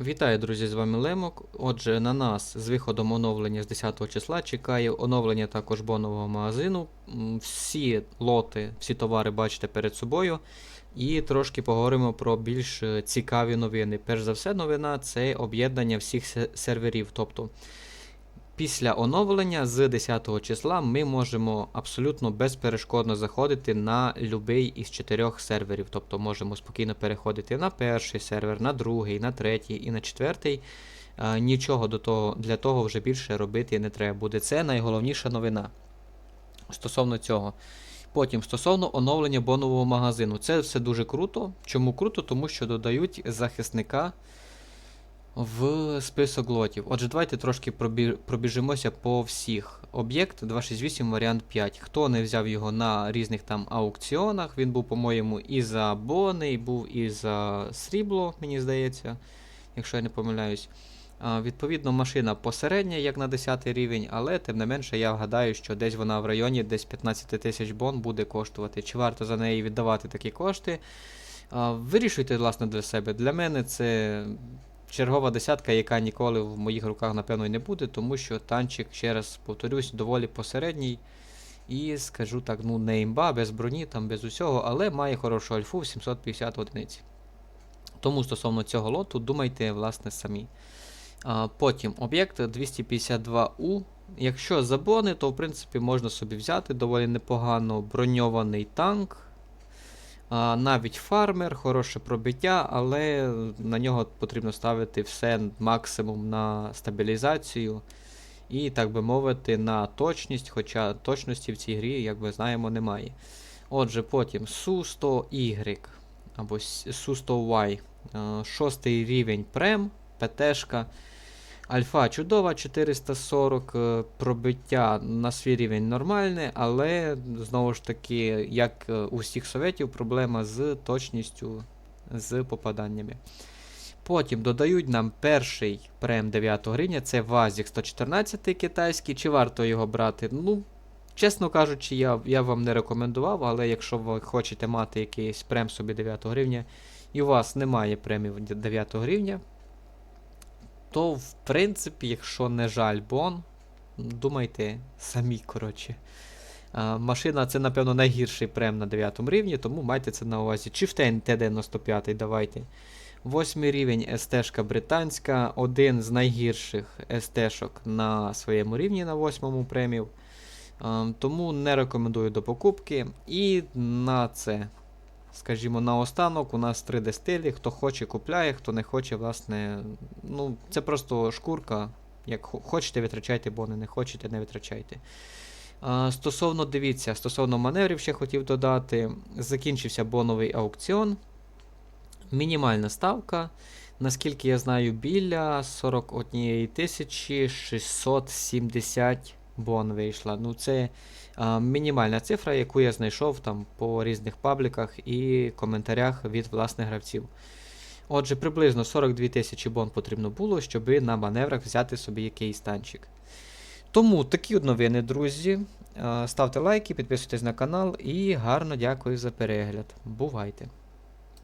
Вітаю, друзі, з вами Лемок. Отже, на нас з виходом оновлення з 10 числа чекає оновлення також бонового магазину. Всі лоти, всі товари бачите перед собою. І трошки поговоримо про більш е, цікаві новини. Перш за все, новина це об'єднання всіх серверів. Тобто, після оновлення з 10 числа ми можемо абсолютно безперешкодно заходити на будь-який із чотирьох серверів. Тобто можемо спокійно переходити на перший сервер, на другий, на третій і на четвертий. Е, Нічого до того, для того вже більше робити не треба буде. Це найголовніша новина стосовно цього. Потім, стосовно оновлення бонового магазину. Це все дуже круто. Чому круто? Тому що додають захисника в список лотів. Отже, давайте трошки пробі- пробіжимося по всіх. Об'єкт 268 варіант 5. Хто не взяв його на різних там аукціонах, він був, по-моєму, і за бони, і був і за срібло, мені здається, якщо я не помиляюсь. Відповідно, машина посередня, як на 10 рівень, але тим не менше я гадаю, що десь вона в районі десь 15 тисяч бон буде коштувати. Чи варто за неї віддавати такі кошти? Вирішуйте, власне, для себе. Для мене це чергова десятка, яка ніколи в моїх руках, напевно, і не буде, тому що танчик, ще раз повторюсь, доволі посередній. І скажу так, ну не імба, без броні, там без усього, але має хорошу альфу в 750 одиниць. Тому стосовно цього лоту, думайте, власне, самі. А, потім об'єкт 252У. Якщо забони, то в принципі можна собі взяти доволі непогано броньований танк. А, навіть фармер, хороше пробиття, але на нього потрібно ставити все максимум на стабілізацію. І, так би мовити, на точність, хоча точності в цій грі, як ми знаємо, немає. Отже, потім Су-100Y або Су-100Y. е, Шостий рівень прем, ПТшка. Альфа чудова, 440 е, пробиття на свій рівень нормальне, але знову ж таки, як е, у всіх советів, проблема з точністю, з попаданнями. Потім додають нам перший прем 9 гривня, це Вазік 114 китайський. Чи варто його брати? Ну, чесно кажучи, я, я вам не рекомендував, але якщо ви хочете мати якийсь прем собі 9 гривня, і у вас немає премів 9 гривня, то в принципі, якщо не жаль бон, думайте самі, коротше. Машина це, напевно, найгірший прем на 9 рівні, тому майте це на увазі. Чифтейн Т-95 давайте. Восьмий рівень СТ-шка британська, один з найгірших СТ-шок на своєму рівні на восьмому премів. Тому не рекомендую до покупки. І на це, скажімо, наостанок у нас 3D стилі. Хто хоче, купляє, хто не хоче, власне, ну, це просто шкурка. Як хочете, витрачайте бони, не хочете, не витрачайте. А, стосовно, дивіться, стосовно маневрів ще хотів додати. Закінчився боновий аукціон. Мінімальна ставка. Наскільки я знаю, біля 41 670 бон вийшла. Ну, це а, мінімальна цифра, яку я знайшов там по різних пабліках і коментарях від власних гравців. Отже, приблизно 42 тисячі бон потрібно було, щоб на маневрах взяти собі якийсь танчик. Тому такі от новини, друзі. Ставте лайки, підписуйтесь на канал і гарно дякую за перегляд. Бувайте!